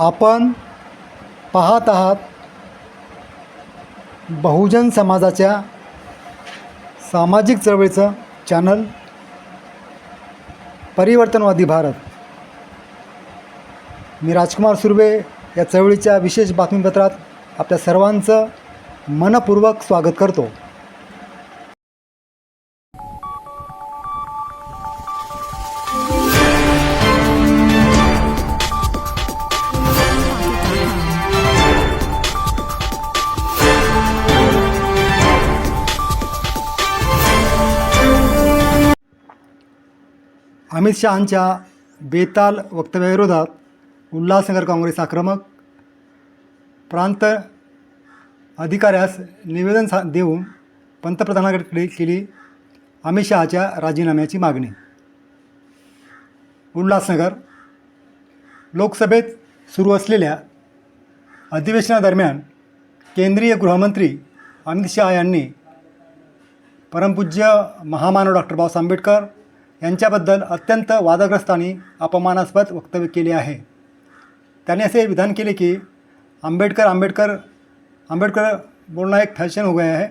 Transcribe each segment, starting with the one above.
आपण पाहत आहात बहुजन समाजाच्या सामाजिक चळवळीचं चॅनल परिवर्तनवादी भारत. मी राजकुमार सुर्वे या चळवळीच्या विशेष बातमीपत्रात आपल्या सर्वांचं मनपूर्वक स्वागत करतो. अमित शहांच्या बेताल वक्तव्याविरोधात उल्हासनगर काँग्रेस आक्रमक प्रांत अधिकाऱ्यास निवेदन सा देऊन पंतप्रधानाकडे केली अमित शहाच्या राजीनाम्याची मागणी. उल्हासनगर लोकसभेत सुरू असलेल्या अधिवेशनादरम्यान केंद्रीय गृहमंत्री अमित शहा यांनी परमपूज्य महामानव डॉक्टर बाबासाहेब आंबेडकर यांच्याबद्दल अत्यंत वादग्रस्त आणि अपमानास्पद वक्तव्य केले आहे. त्याने असे विधान केले की आंबेडकर आंबेडकर आंबेडकर बोलना एक फैशन हो गया है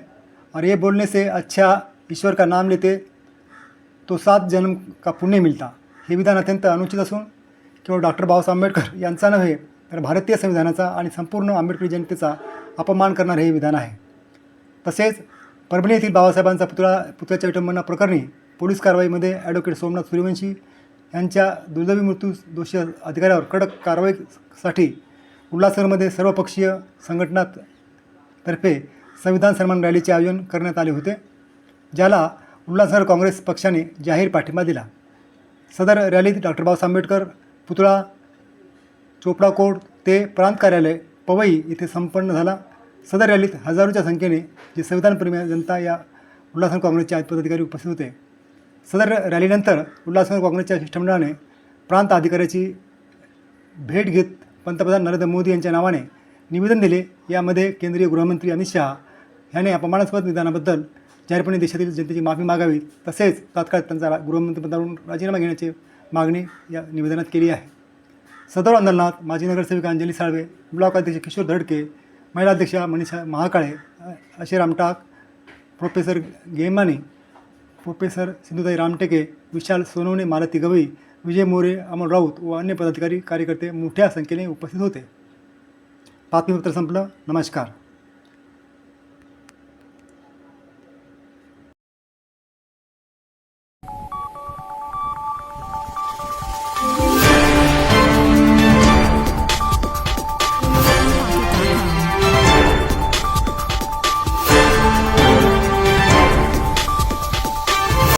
और ये बोलने से अच्छा ईश्वर का नाम लेते तो सात जन्म का पुण्य मिळता हे विधान अत्यंत अनुचित असून केवळ डॉक्टर बाबासाहेब आंबेडकर यांचा नव्हे तर भारतीय संविधानाचा आणि संपूर्ण आंबेडकरी जनतेचा अपमान करणारे हे विधान आहे. तसेच परभणी येथील बाबासाहेबांचा पुतळा पुतळ्याच्या विटंबना प्रकरणी पोलीस कारवाईमध्ये ॲडव्होकेट सोमनाथ सूर्यवंशी यांच्या दुर्दैवी मृत्यू दोषी अधिकाऱ्यावर कडक कारवाईसाठी उल्हासनगरमध्ये सर्वपक्षीय संघटनातर्फे संविधान सन्मान रॅलीचे आयोजन करण्यात आले होते ज्याला उल्हासनगर काँग्रेस पक्षाने जाहीर पाठिंबा दिला. सदर रॅलीत डॉक्टर बाबासाहेब आंबेडकर पुतळा चोपडा कोर्ट ते प्रांत कार्यालय पवई येथे संपन्न झाला. सदर रॅलीत हजारोच्या संख्येने जे संविधानप्रेमी जनता या उल्हासनगर काँग्रेसचे पदाधिकारी उपस्थित होते. सदर रॅलीनंतर उल्हासनगर काँग्रेसच्या शिष्टमंडळाने प्रांत अधिकाऱ्याची भेट घेत पंतप्रधान नरेंद्र मोदी यांच्या नावाने निवेदन दिले. यामध्ये केंद्रीय गृहमंत्री अमित शहा ह्याने अपमानास्पद निदानाबद्दल जाहीरपणे देशातील जनतेची माफी मागावी तसेच तात्काळ त्यांचा गृहमंत्रीपदावरून राजीनामा घेण्याची मागणी या निवेदनात केली आहे. सदर आंदोलनात माजी नगरसेविका अंजली साळवे ब्लॉक अध्यक्ष किशोर धडके महिला अध्यक्षा मनीषा महाकाळे अशी अशे रामटाक प्रोफेसर गेमानी प्रोफेसर सिंधुताई रामटेके विशाल सोनवणे मालती गवई विजय मोरे अमोल राऊत व अन्य पदाधिकारी कार्यकर्ते मोठ्या संख्येने उपस्थित होते. बातमीपत्र संपलं. नमस्कार.